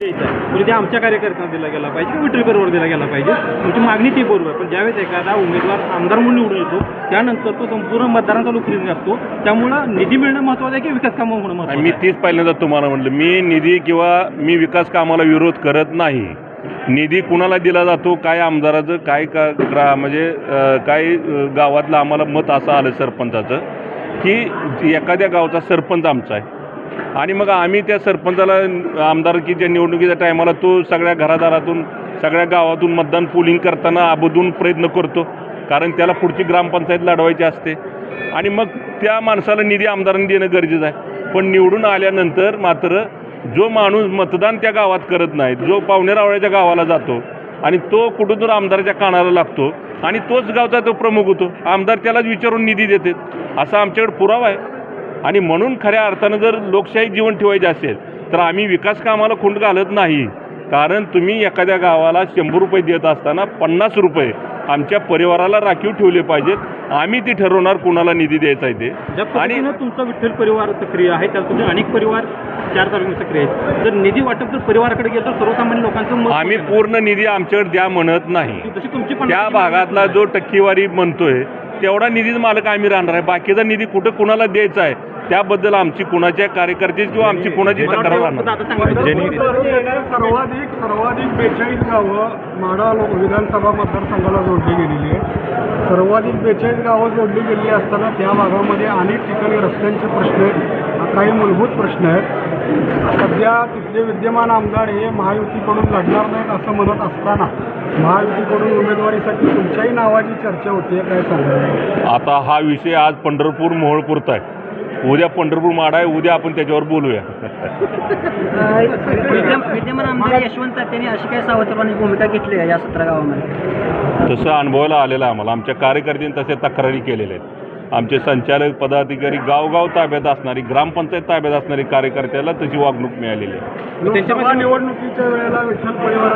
आहे. म्हणजे आमच्या कार्यकर्त्यांना दिला गेला पाहिजे किंवा विठ्ठल परिवार दिला गेला पाहिजे. तुमची मागणी ती बरोबर आहे. पण ज्यावेळेस एखादा उमेदवार आमदार म्हणून निवडून येतो त्यानंतर तो संपूर्ण मतदारांचा लोकप्रिय असतो. त्यामुळं निधी मिळणं महत्त्वाचं आहे की विकास कामं होणं महत्त्वाचं मी आहे? तीच पहिल्यांदा तुम्हाला म्हटलं मी निधी किंवा मी विकास कामाला विरोध करत नाही. निधी कुणाला दिला जातो काय आमदाराचं काय का ग्रा म्हणजे काय गावातलं आम्हाला मत असं आलं सरपंचाचं की एखाद्या गावचा सरपंच आमचा आहे. आणि मग आम्ही त्या सरपंचाला आमदारकीच्या निवडणुकीच्या टायमाला तो सगळ्या घरादारातून सगळ्या गावातून मतदान पोलिंग करताना आबोधून प्रयत्न करतो. कारण त्याला पुढची ग्रामपंचायत लढवायची असते. आणि मग त्या माणसाला निधी आमदारांनी देणं गरजेचं आहे. पण निवडून आल्यानंतर मात्र जो माणूस मतदान त्या गावात करत नाही जो पावणेरावळ्याच्या गावाला जातो आणि तो कुठून तर आमदाराच्या कानाला लागतो आणि तोच गावचा तो प्रमुख होतो. आमदार त्यालाच विचारून निधी देते. असा आमच्याकडे पुरावा आहे. आणि म्हणून खऱ्या अर्थानं जर लोकशाही जीवन ठेवायचे असेल तर आम्ही विकास कामाला खुंट घालत नाही. कारण तुम्ही एखाद्या गावाला शंभर रुपये देत असताना पन्नास रुपये आमच्या परिवाराला राखीव ठेवले पाहिजेत. आम्ही ती ठरवणार कुणाला निधी द्यायचा आहे ते. ज्या आणि तुमचा विठ्ठल परिवार सक्रिय आहे त्या तुमचे अनेक परिवार चार तालुक्यात सक्रिय आहेत. जर निधी वाटप जर परिवाराकडे गेलं तर सर्वसामान्य लोकांचं आम्ही पूर्ण निधी आमच्याकडे द्या म्हणत नाही. त्या भागातला जो टक्केवारी म्हणतोय तेवढा निधीच मालक आम्ही राहणार आहे. बाकीचा निधी कुठं कुणाला द्यायचा आहे त्याबद्दल आमची कुणाच्या कार्यकर्त्याची किंवा आमची कुणाची तक्रार राहणार सर्वाधिक सर्वाधिक बेचाळीस गावं माढा लोक विधानसभा मतदारसंघाला जोडली गेलेली आहे सर्वाधिक बेचाळीस गावं जोडली गेलेली असताना त्या भागामध्ये अनेक ठिकाणी रस्त्यांचे प्रश्न आहेत. काही मूलभूत प्रश्न आहेत. सध्या तिथले विद्यमान आमदार हे महायुतीकडून लढणार नाहीत असं म्हणत असताना महायुतीकडून उमेदवारीसाठी तुमच्याही नावाची चर्चा होती काय सांगा आता हा विषय आज पंढरपूर मोहोळपूरचा आहे. उद्या पंढरपूर माडा आहे उद्या आपण त्याच्यावर बोलूया. विद्यम- विद्यमान आमदार यशवंत त्यांनी अशी काय सावत्रपणे भूमिका घेतली आहे या सतरा गावामध्ये? तसं अनुभवायला आलेलं आहे आम्हाला. आमच्या कार्यकर्त्यांनी तशा तक्रारी केलेल्या आहेत. आमचे संचालक पदाधिकारी गावगाव ताब्यात असणारी ग्रामपंचायत ताब्यात असणारी कार्यकर्त्याला तशी वागणूक मिळालेली आहे. निवडणुकीच्या वेळेला विठ्ठल परिवाराने